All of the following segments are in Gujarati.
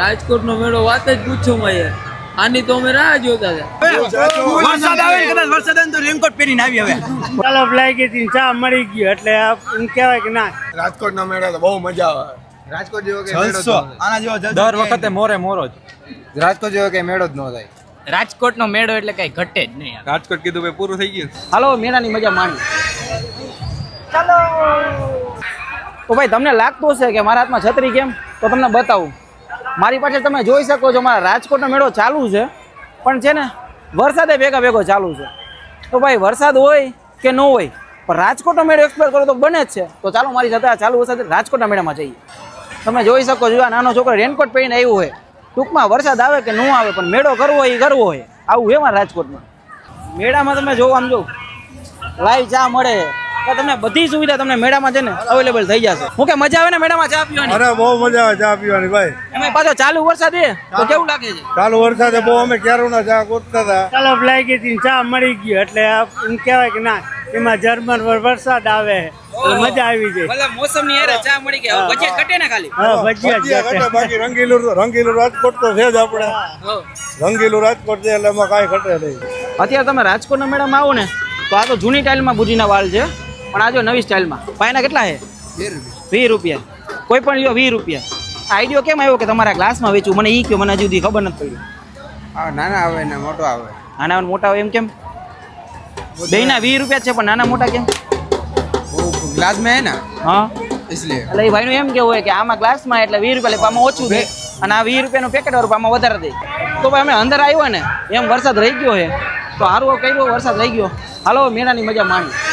રાજકોટનો મેળો વાત જ પૂછો યાર આની તો અમે રાહ જોતા હતા. વરસાદ આવે ને કદાચ વરસાદ આવે તો રેનકોટ પહેરીને આવી હવે. તલબ લાગી હતી ચા મળી ગયો એટલે આ એમ કહેવાય કે ના. રાજકોટનો મેળો તો બહુ મજા આવે. રાજકોટ જેવો કે મેળો જ જલસો. થાય. આના જેવો દર વખતે મોરે મોરો જ. રાજકોટ જેવો કે મેળો જ ન થાય. રાજકોટનો મેળો એટલે કઈ ઘટે જ નહીં રાજકોટ કીધું ભાઈ પૂરું થઈ ગયું. હાલો મેળાની મજા માણી. તો ભાઈ તમને લાગતું હશે કે મારા હાથમાં છત્રી કેમ? તો તમને બતાવું. મારી પાસે તમે જોઈ શકો છો, મારા રાજકોટનો મેળો ચાલુ છે. પણ છે ને, વરસાદે ભેગા ભેગો ચાલુ છે. તો ભાઈ, વરસાદ હોય કે ન હોય, પણ રાજકોટનો મેળો એક્સપ્લોર કરો તો બને જ છે. તો ચાલો, મારી સાથે આ ચાલુ વરસાદ રાજકોટના મેળામાં જઈએ. તમે જોઈ શકો છો, આ નાનો છોકરો રેનકોટ પહેરીને આવ્યો હોય. ટૂંકમાં વરસાદ આવે કે ન આવે, પણ મેળો કરવો હોય, એ કરવો હોય. આવું છે મારા રાજકોટમાં. મેળામાં તમે જોવો આમ જો, લાઈવ ચા મળે. તો તમને બધી સુવિધા તમને મેળામાં છે ને અવેલેબલ થઈ જશે. હું કે મજા આવે ને મેળામાં ચા પીવાની? અરે બહુ મજા આવે ચા પીવાની ભાઈ. એમાં પાછો ચાલુ વરસાદ? એ તો કેવું લાગે છે? ચાલુ વરસાદે બહુ અમે ક્યારના ચા ગોતતા હતા. તલબ લાગી હતી ચા મળી ગયો એટલે એમ કહેવાય કે ના એમાં જર્મન વર- વરસાદ આવે મજા આવી જાય મોસમની ચા મળી ગયા હવે બજેટ ઘટે ને ખાલી? હા ભજીયા ઘટે. બાકી રંગીલું રંગીલું રાજકોટ તો છે જ આપણે. રંગીલું રાજકોટ છે એટલે એમાં કાંઈ ઘટે નહીં. અત્યારે તમે રાજકોટના મેળામાં આવો ને તો આ તો જૂની ટાઈલમાં બુજીના વાળ છે. પણ આ જો નવી સ્ટાઇલમાં. પાયના કેટલા છે? વીસ રૂપિયા. કોઈ પણ લ્યો વીસ રૂપિયા. આઈડિયો કેમ આવ્યો કે તમારા ગ્લાસમાં વેચવું? મને એ કહ્યું મને હજુ સુધી ખબર નથી પડી. નાના આવે ને મોટો આવે. નાના મોટા આવે એમ કેમ? દહીંના વીસ રૂપિયા છે પણ નાના મોટા કેમ? ગ્લાસમાં હે ને? હા. એટલે. એ ભાઈનું એમ કેવું હોય કે આમાં ગ્લાસમાં એટલે વીસ રૂપિયા એટલે આમાં ઓછું છે અને આ વીસ રૂપિયાનું પેકેટ વાળું આમાં વધારે દે. તો ભાઈ અમે અંદર આવ્યો ને એમ વરસાદ રહી ગયો છે. તો સારું કર્યું વરસાદ રહી ગયો. હાલો મેળાની મજા માણી.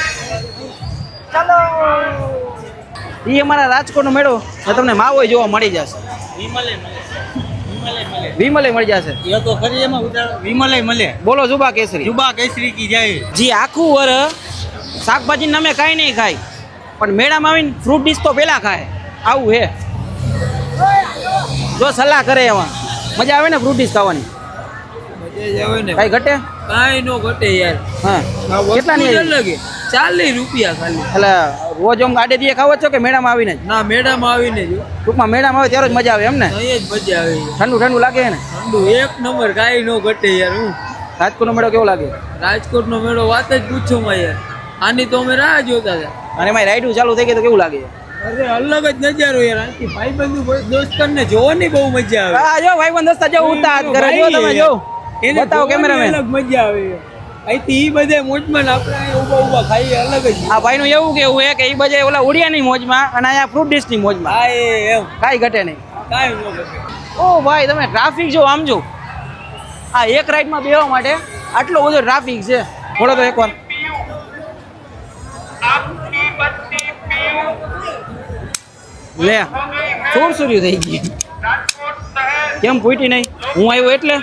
એ અમારા રાજકોટનો મેળો તમને માવો જોવા મળી જશે. વિમલે મળી. જશે. એ તો ખરી એમાં વિમલે મળે. બોલો જુબા કેસરી. જુબા કેસરી કી જાય. જે આખું વર શાકભાજી નામે કાંઈ નહીં ખાય પણ મેળામાં આવીને ફ્રૂટ ડીશ તો પહેલાં ખાય. આવું હે. જો સલાહ કરે એમાં. મજા આવે ને ફ્રૂટ ડીશ ખાવાની? મજા જ આવે ને. કાંઈ ઘટે? કાંઈ નો ઘટે યાર. હા. કેટલા ની છે. ચાલીસ રૂપિયા ખાલી. એટલે રોજ આમ ગાડી દીએ ખાવો જ છો કે મેળામાં આવીને ના મેળામાં આવીને જો. ટૂંકમાં મેળામાં આવે ત્યારે જ મજા આવે એમ ને? અહીંયા જ મજા આવે. ઠંડુ ઠંડુ લાગે ને ઠંડુ એક નંબર કાંઈ નો ઘટે યાર હું. રાજકોટનો મેળો કેવો લાગે? રાજકોટનો મેળો વાત જ પૂછો માં યાર. આની તો અમે રાહ જોતા હતા. અને એમાં રાઈડું ચાલુ થઈ ગઈ તો કેવું લાગે? અરે અલગ જ નજારો યાર. આથી ભાઈ બંધુ દોસ્તરને જોવાની બહુ મજા આવે. હા જો ભાઈ બંધ દોસ્તા જો ઉતાર કરે. જો તમે જો. એને બતાવો કેમેરામેન અલગ મજા આવે. અહીંથી ઈ બધે મોજમાં આપણે ઊભા ઊભા ખાઈએ અલગ જ આ ભાઈનું એવું કેવું છે કે એ બધે ઓલા ઉડિયાની મોજમાં અને અહીંયા ફ્રૂટ ડીશની મોજમાં. હા એ એમ. કાંઈ ઘટે નહીં. કાંઈ ન ઘટે. ઓ ભાઈ તમે ટ્રાફિક જો આમ જો. આ એક રાઈડમાં બેવા માટે આટલો બધો ટ્રાફિક છે. થોડો તો એકવાર લે સુરસુર્યું થઈ ગયું. કેમ ફૂટી નહીં? હું આવ્યો એટલે?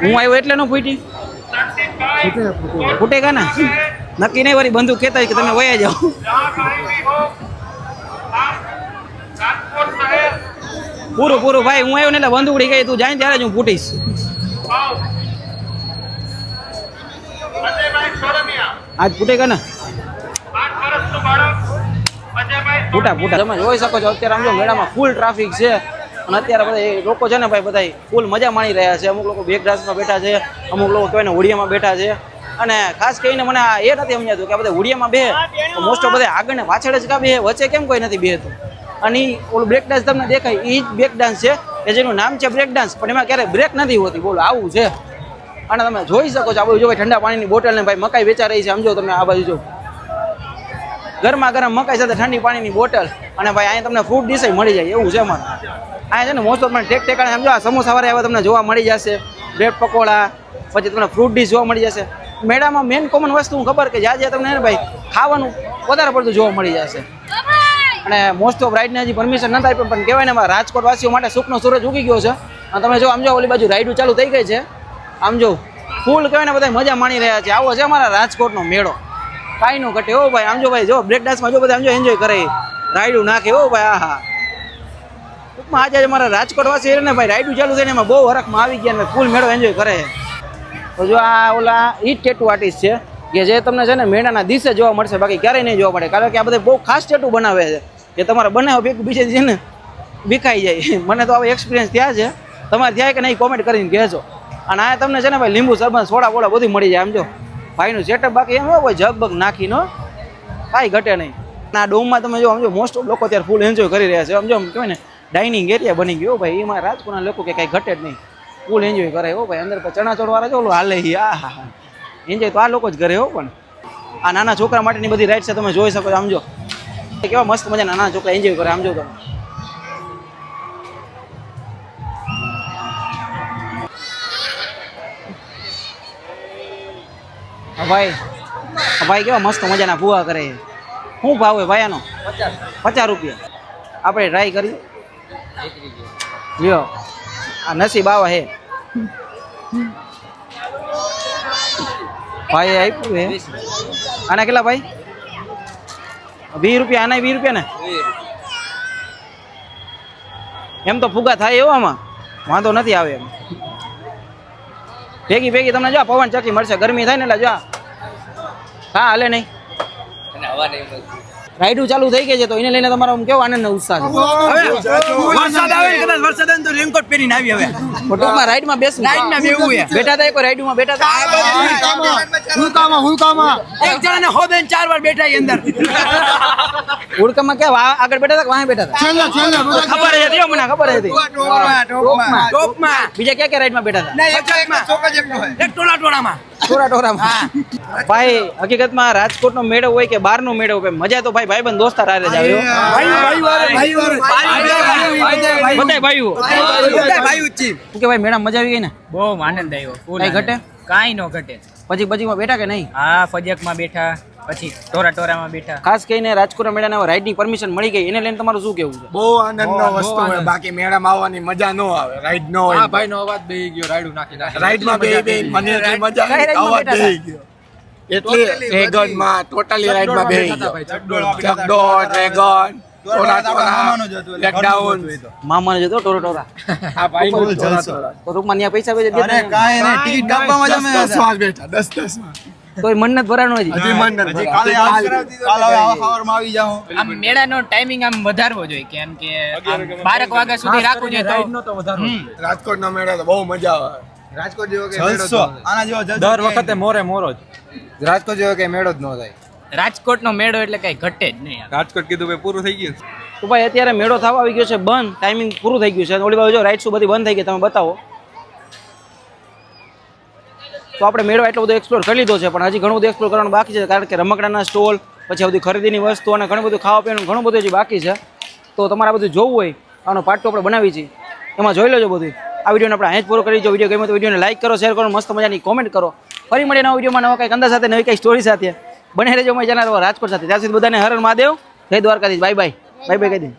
હું આવ્યો એટલે ન ફૂટી ફૂટે કા ને નક્કી નહીં વળી બંદૂક કહેતા કે તમે વયા જાઓ. પૂરું પૂરું, ભાઈ, હું આવ્યો ને એટલે બંદૂક ઉડી ગઈ. તું જાય ત્યારે જ હું ફૂટીશ. આજ ફૂટે કા ને ફૂટા ફૂટા. તમે જોઈ શકો છો, અત્યારે આમ જો મેળામાં ફૂલ ટ્રાફિક છે. અને અત્યારે બધા લોકો છે ને ભાઈ બધા ફૂલ મજા માણી રહ્યા છે. અમુક લોકો બેગ ડ્રાસમાં બેઠા છે, અમુક લોકો કહેવાય ને હોડિયામાં બેઠા છે. અને ખાસ કરીને મને એ નથી સમજાતું કે બધા હોડિયામાં બે મોસ્ટ ઓફ બધા આગળ પાછળ જ કા વચ્ચે કેમ કોઈ નથી બેહતું અને ઓલું બ્રેક ડાન્સ તમને દેખાય એ જ બ્રેક ડાન્સ છે, કે જેનું નામ છે બ્રેક ડાન્સ પણ એમાં ક્યારેય બ્રેક નથી હોતી. બોલો, આવું છે. અને તમે જોઈ શકો છો, આ બાજુ જો ઠંડા પાણીની બોટલ ને ભાઈ મકાઈ વેચા રહી છે, સમજો તમે આ બાજુ જો. ગરમા ગરમ મકાઈ સાથે ઠંડી પાણીની બોટલ અને ભાઈ અહીંયા તમને ફ્રૂટ ડીશ મળી જાય, એવું છે અમારે. અહીંયા છે ને મોસ્ટ ઓફ ટેક ટેકાણે સમજો આ સમોસા વાળા એવા તમને જોવા મળી જશે. બ્રેડ પકોડા, પછી તમને ફ્રૂટ ડીશ જોવા મળી જશે. મેળામાં મેન કોમન વસ્તુ હું ખબર કે જ્યાં જ્યાં તમને ભાઈ ખાવાનું વધારે પડતું જોવા મળી જશે. અને મોસ્ટ ઓફ રાઈડને હજી પરમિશન નથી આપી પણ કહેવાય ને અમારા રાજકોટ વાસીઓ માટે સુખનો સૂરજ ઉગી ગયો છે. અને તમે જો આમ જો ઓલી બાજુ રાઈડો ચાલુ થઈ ગઈ છે. આમ જો ફૂલ કહેવાય ને બધા મજા માણી રહ્યા છે. આવો છે અમારા રાજકોટનો મેળો. કાંઈ નો ઘટે. ઓ ભાઈ, આમ જો ભાઈ, જો બ્રેક ડાન્સમાં જો બધા આમ જો એન્જોય કરે. રાઈડું નાખે. ઓ ભાઈ, આહા. ટૂંકમાં આજે અમારા રાજકોટવાસી ને ભાઈ રાઈડું ચાલુ થઈને એમાં બહુ હરખમાં આવી ગયા ને ફૂલ મેળો એન્જોય કરે છે. તો જો આ ઓલા ઈ ટેટુ આર્ટિસ્ટ છે, કે જે તમને છે ને મેળાના દિવસે જોવા મળશે, બાકી ક્યારેય નહીં જોવા મળે. કારણ કે આ બધા બહુ ખાસ ટેટુ બનાવે છે. કે તમારે બનાવો બીજે છે ને વિખાઈ જાય. મને તો આવો એક્સપિરિયન્સ થયા છે. તમારે થયા કે નહીં કોમેન્ટ કરીને કહેજો. અને આ તમને છે ને ભાઈ, લીંબુ, સરબત, સોડા, બોડા બધું મળી જાય સમજો ભાઈનું સેટઅપ બાકી એમ હોય જગ બગ નાખીનો કાંઈ ઘટે નહીં. ના ડોમમાં તમે જો સમજો મોસ્ટ ઓફ લોકો અત્યારે ફૂલ એન્જોય કરી રહ્યા છે. સમજો આમ કહેવાય ને ડાઇનિંગ એરિયા બની ગયો ભાઈ. એમાં રાજકોટના લોકો કે કાંઈ ઘટે જ નહીં. ફૂલ એન્જોય કરે હો ભાઈ. અંદર ચણા વાળા જો હાલે આ, હા એન્જોય તો આ લોકો જ કરે હો પણ. આ નાના છોકરા માટેની બધી રાઈડ છે, તમે જોઈ શકો છો, આમ કેવા મસ્ત મજા નાના છોકરા એન્જોય કરે, આમ જો તમે. ભાઈ ભાઈ કેવા મસ્ત મજાના ભૂવા કરે શું ભાવ હોય ભાઈ આનો? પચાસ. રૂપિયા. આપણે ટ્રાય કરી લ્યો. આ નસીબ આવા હે. ભાઈ આપ્યું હે. આના કેટલા ભાઈ? વીસ રૂપિયા આના વીસ રૂપિયા ને? એમ તો ફુગા થાય એવો આમાં. વાંધો નથી આવે એમ. ભેગી ભેગી તમને જો પવન ચક્કી મળશે. ગરમી થાય ને એટલે જો હા, હાલે નહીં. રાઈડું ચાલુ થઈ ગઈ છે તો એને લઈને તમારો આમ કેવો આનંદ ને ઉત્સાહ છે? વરસાદ આવે ને કદાચ વરસાદ આવે ને તો રેનકોટ પહેરીને આવી હવે. ટૂંકમાં રાઈડમાં બેસવું રાઈડમાં બેવું છે. બેઠા હતા કોઈ રાઈડમાં બેઠા હતા હુલકામાં હુલકામાં એક જણાને હો બેન ચાર વાર બેઠા અંદર. ઉડકામાં કે આગળ બેઠા હતા વાહે બેઠા હતા? ખબર હતી મને ખબર હતી. ટોપમાં ટોપમાં બીજા ક્યાં ક્યાં રાઈડમાં બેઠા હતા? એક ટોળા ટોળામાં ટોરા ટોરામાં ભાઈ હકીકતમાં રાજકોટનો મેળો હોય કે બહારનો મેળો હોય મજા તો ભાઈ ભાઈબંધ દોસ્તાર હારે જ આવે બધાય ભાઈઓ. કે ભાઈ મેળા મજા આવી ગઈ ને? બહુ આનંદ આવ્યો. ફૂલ ઘટે? કઈ નો ઘટે. પછી પછી બેઠા કે નહીં? હા ફજકમાં બેઠા. પછી ટોરા ટોરામાં બેઠા. ખાસ કરીને રાજકોટ મેળાના રાઈડની પરમિશન મળી ગઈ એને લઈને તમારું શું કેવું છે? બહુ આનંદનો વસ્તુ હોય બાકી મેળામાં આવવાની મજા ન આવે રાઈડ ન હોય. ભાઈ નો અવાજ બેહી ગયો રાઈડ નાખી નાખી. રાઈડમાં બેહી બેહી મને મજા આવે અવાજ બેહી ગયો. એટલે ડ્રેગનમાં ટોટલી રાઈડમાં બેહી ગયો. ચકડો ડ્રેગન મામાને પૈસા કોઈ મન નથી ભરાણો હજી. હજી મન નથી કાલે કાલે હવે સવારમાં આવી જાઓ. આમ મેળાનો ટાઈમિંગ આમ વધારવો જોઈએ કેમ કે 12 વાગ્યા સુધી રાખવું જોઈએ તો. રાજકોટના મેળા તો બહુ મજા આવે. રાજકોટ જેવો કે મેળો આના જેવો દર વખતે મોરે મોરો જ. રાજકોટ જેવો કે મેળો જ ન થાય. રાજકોટનો મેળો એટલે કઈ ઘટે જ નહીં રાજકોટ કીધું ભાઈ પૂરું થઈ ગયું તો ભાઈ અત્યારે મેળો થવા આવી ગયો છે બંધ. ટાઈમિંગ પૂરું થઈ ગયું છે. ઓલી બાજુ રાઈડ શું બધી બંધ થઈ ગઈ તમે બતાવો. તો આપણે મેળવા એટલો બધો એક્સપ્લોર કરી લીધો છે, પણ હજી ઘણું બધું એક્સપ્લોર કરવાનું બાકી છે, કારણ કે રમકડાના સ્ટોલ પછી બધી ખરીદીની વસ્તુ અને ઘણું બધું ખાવા પીવાનું ઘણું બધું હજી બાકી છે. તો તમારે બધું જોવું હોય, આનો પાટો આપણે બનાવી છીએ એમાં જોઈ લેજો બધું. આ વિડીયોને આપણે અહીં જ પૂરો કરી જો વીડિયો ગમે તો વિડીયોને લાઈક કરો શેર કરો, મસ્ત મજાની કોમેન્ટ કરો. ફરી મળીએ નવા વિડીયોમાં નવા કંઈક અંદાજ સાથે, નવી કંઈક સ્ટોરી સાથે. બને રહેજો ચેનલ રાજકોટ સાથે. ત્યાં સુધી બધાને હરણ મહાદેવ. જય Dwarkadhish. Bye bye bye bye કહી દે.